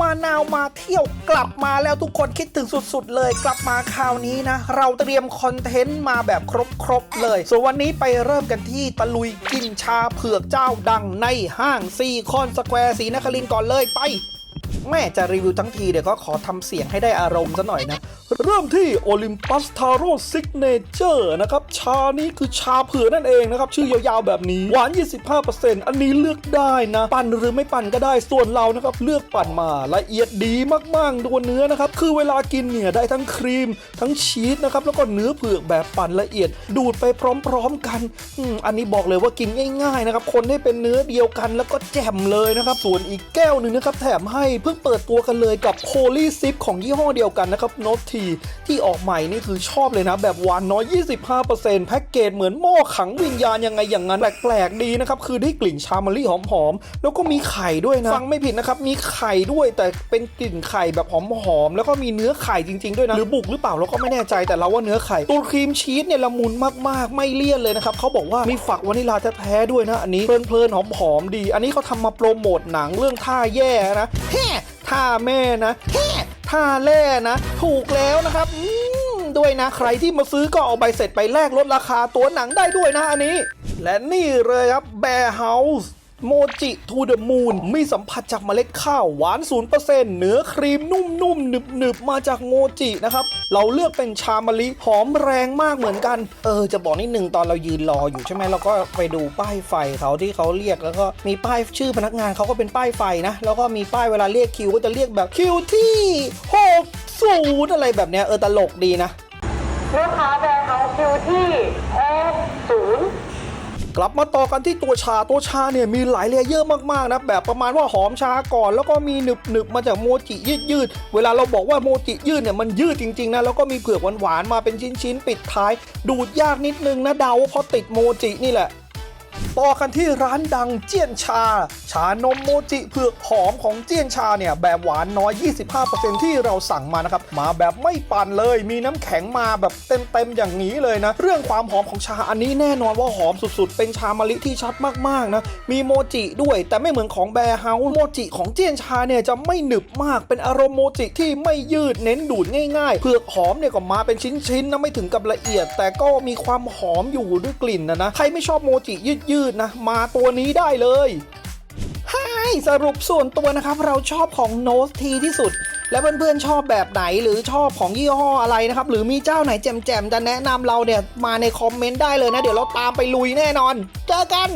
มานาวมาเที่ยวกลับมาแล้วทุกคนคิดถึงสุดๆ เลยกลับมาคราวนี้นะ เราเตรียมคอนเทนต์มาแบบครบๆเลย ส่วนวันนี้ไปเริ่มกันที่ตะลุยกินชาเผือกเจ้าดังในห้างซีคอนสแควร์สีนครินก่อนเลยไป แม่จะรีวิวทั้งทีเดี๋ยวก็ขอทำเสียงให้ได้อารมณ์ซะหน่อยนะ เริ่มที่โอลิมปัสทาโร่ซิกเนเจอร์นะครับ ชานี้คือชาเผือนั่นเองนะครับ ชื่อยาวๆแบบนี้ หวาน 25%อันนี้เลือกได้นะ ปั่นหรือไม่ปั่นก็ได้ส่วนเรานะครับ เลือกปั่นมาละเอียดดีมากๆตัวเนื้อนะครับ คือเวลากินเนี่ยได้ทั้งครีม ทั้งชีสนะครับ แล้วก็เนื้อเผือกแบบปั่นละเอียด ดูดไปพร้อมๆกันออันนี้บอกเลยว่ากินง่าย ๆ นะครับคนให้เป็นเนื้อเดียวกันแล้วก็แจ่มเลยนะครับส่วนอีกแก้วหนึ่งนะครับแถมให้เพิ่งเปิดตัวกันเลยกับโ o ลีซิปของยี่ห้อเดียวกันนะครับโนตทีที่ออกใหม่นี่คือชอบเลยนะ แบบหวานน้อย 25%แพ็กเกจเหมือนหม้อขังวิญญาณยังไงอย่างนั้น แปลกๆดีนะครับ คือได้กลิ่นชามอรี่หอมๆ แล้วก็มีไข่ด้วยนะ ฟังไม่ผิดนะครับ มีไข่ด้วยแต่เป็นกลิ่นไข่แบบหอมๆ แล้วก็มีเนื้อไข่จริงๆด้วยนะ หรือบุกหรือเปล่าเราก็ไม่แน่ใจแต่เราว่าเนื้อไข่ตัวครีมชีสเนี่ยละมุนมากๆ ไม่เลี่ยนเลยนะครับเขาบอกว่ามีฝักวานิลาแท้ๆด้วยนะอันนี้เพลินๆหอมๆดี อันนี้เขาทำมาโปรโมทหนังเรื่องท่าแย่นะแฮ่ ท่าแม่นะแฮ่ท่าแล่นะ ถูกแล้วนะครับอืมด้วยนะใครที่มาซื้อก็เอาใบเสร็จไปแลกลดราคาตัวหนังได้ด้วยนะอันนี้ และนี่เลยครับ Bear House โมจิทูเดอะมูนมีสัมผัสจากเมล็ดข้าวหวาน 0%เนื้อครีมนุ่มๆหนึบๆ มาจากโมจินะครับ เราเลือกเป็นชามะลิหอมแรงมากเหมือนกัน เออ จะบอกนิดนึงตอนเรายืนรออยู่ใช่ไหมเราก็ไปดูป้ายไฟเขาที่เขาเรียกแล้วก็มีป้ายชื่อพนักงานเขาก็เป็นป้ายไฟนะ แล้วก็มีป้ายเวลาเรียกคิวก็จะเรียกแบบคิวที่60อะไรแบบเนี้ยเออตลกดีนะลูกค้าแบรนด์เฮาส์คิวที่60 กลับมาต่อกันที่ตัวชาตัวชาเนี่ยมีหลายเลเยอร์มากๆนะแบบประมาณว่าหอมชาก่อน แล้วก็มีหนึบหนึบมาจากโมจิยืดยืดเวลาเราบอกว่าโมจิยืดเนี่ยมันยืดจริงๆนะแล้วก็มีเผือกหวานๆมาเป็นชิ้นๆ ปิดท้าย ดูดยากนิดนึงนะเดาว่าเพราะติดโมจินี่แหละ ต่อกันที่ร้านดังเจี้ยนชา ชานมโมจิเผือกหอมของเจี้ยนชาเนี่ยแบบหวานน้อย 25%ที่เราสั่งมานะครับ มาแบบไม่ปั่นเลย มีน้ำแข็งมาแบบเต็มๆอย่างนี้เลยนะ เรื่องความหอมของชาอันนี้แน่นอนว่าหอมสุดๆ เป็นชามะลิที่ชัดมากๆนะ มีโมจิด้วย แต่ไม่เหมือนของแบร์เฮาส์โมจิของเจี้ยนชาเนี่ยจะไม่หนึบมากเป็นอารมณ์โมจิที่ไม่ยืดเน้นดูดง่ายๆเผือกหอมเนี่ยก็มาเป็นชิ้นๆนะไม่ถึงกับละเอียด แต่ก็มีความหอมอยู่ด้วยกลิ่นนะนะใครไม่ชอบโมจิยืดๆนะ มาตัวนี้ได้เลยให้สรุปส่วนตัวนะครับ เราชอบของโนสทีที่สุด และเพื่อนๆชอบแบบไหนหรือชอบของยี่ห้ออะไรนะครับ หรือมีเจ้าไหนแจมๆจะแนะนำเราเนี่ย มาในคอมเมนต์ได้เลยนะ เดี๋ยวเราตามไปลุยแน่นอน เจอกัน